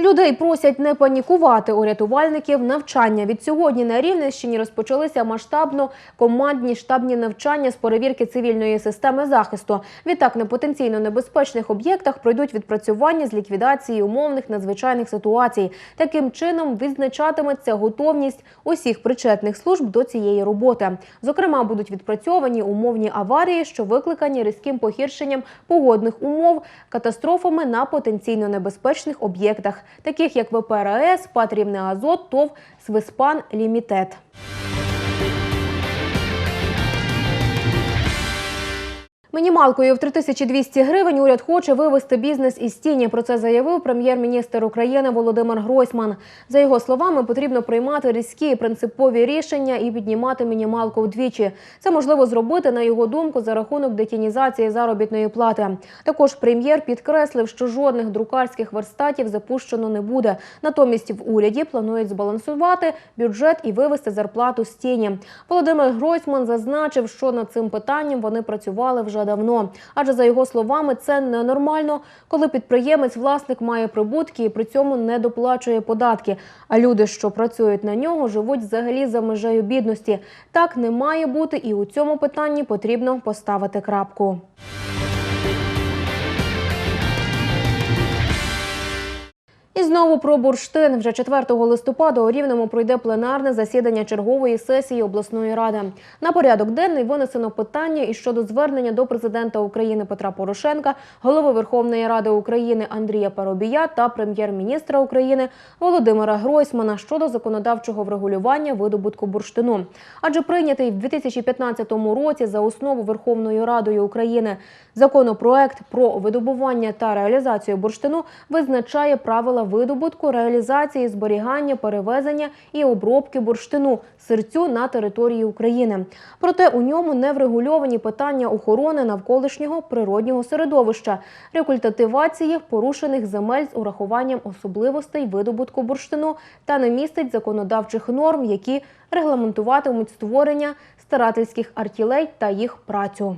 Людей просять не панікувати у рятувальників навчання. Від сьогодні на Рівненщині розпочалися масштабно командні штабні навчання з перевірки цивільної системи захисту. Відтак на потенційно небезпечних об'єктах пройдуть відпрацювання з ліквідації умовних надзвичайних ситуацій. Таким чином відзначатиметься готовність усіх причетних служб до цієї роботи. Зокрема, будуть відпрацьовані умовні аварії, що викликані різким погіршенням погодних умов, катастрофами на потенційно небезпечних об'єктах, таких як ВПРС, Патрібний Азот, ТОВ Свиспан Лімітет. Мінімалкою в 3200 гривень уряд хоче вивести бізнес із тіні. Про це заявив прем'єр-міністр України Володимир Гройсман. За його словами, потрібно приймати різкі принципові рішення і піднімати мінімалку вдвічі. Це можливо зробити, на його думку, за рахунок детінізації заробітної плати. Також прем'єр підкреслив, що жодних друкарських верстатів запущено не буде. Натомість в уряді планують збалансувати бюджет і вивести зарплату з тіні. Володимир Гройсман зазначив, що над цим питанням вони працювали вже давно. Адже за його словами, це ненормально, коли підприємець-власник має прибутки і при цьому не доплачує податки. А люди, що працюють на нього, живуть взагалі за межею бідності. Так не має бути, і у цьому питанні потрібно поставити крапку. І знову про бурштин. Вже 4 листопада у Рівному пройде пленарне засідання чергової сесії обласної ради. На порядок денний винесено питання і щодо звернення до президента України Петра Порошенка, голови Верховної Ради України Андрія Парубія та прем'єр-міністра України Володимира Гройсмана щодо законодавчого врегулювання видобутку бурштину. Адже прийнятий в 2015 році за основу Верховною Радою України законопроект про видобування та реалізацію бурштину визначає правила видобутку, реалізації, зберігання, перевезення і обробки бурштину сирцю на території України. Проте у ньому не врегульовані питання охорони навколишнього природнього середовища, рекультивації порушених земель з урахуванням особливостей видобутку бурштину та не містить законодавчих норм, які регламентуватимуть створення старательських артілей та їх працю.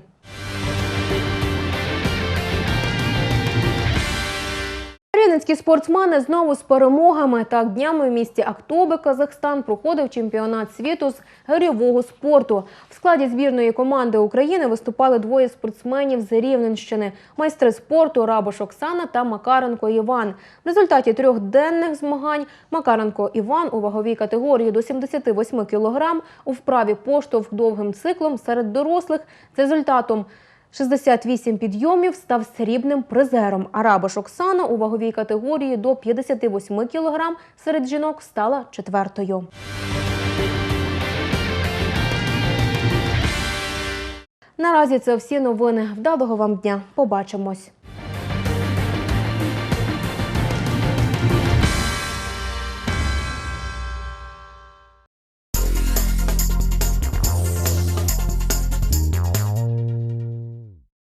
Рівненські спортсмени знову з перемогами. Так днями в місті Актобе, Казахстан, проходив чемпіонат світу з гирьового спорту. В складі збірної команди України виступали двоє спортсменів з Рівненщини: майстри спорту Рабош Оксана та Макаренко Іван. В результаті трьохденних змагань Макаренко Іван у ваговій категорії до 78 кг у вправі поштовх довгим циклом серед дорослих з результатом 68 підйомів став срібним призером. А Рабош Оксана у ваговій категорії до 58 кг серед жінок стала четвертою. Наразі це всі новини. Вдалого вам дня. Побачимось.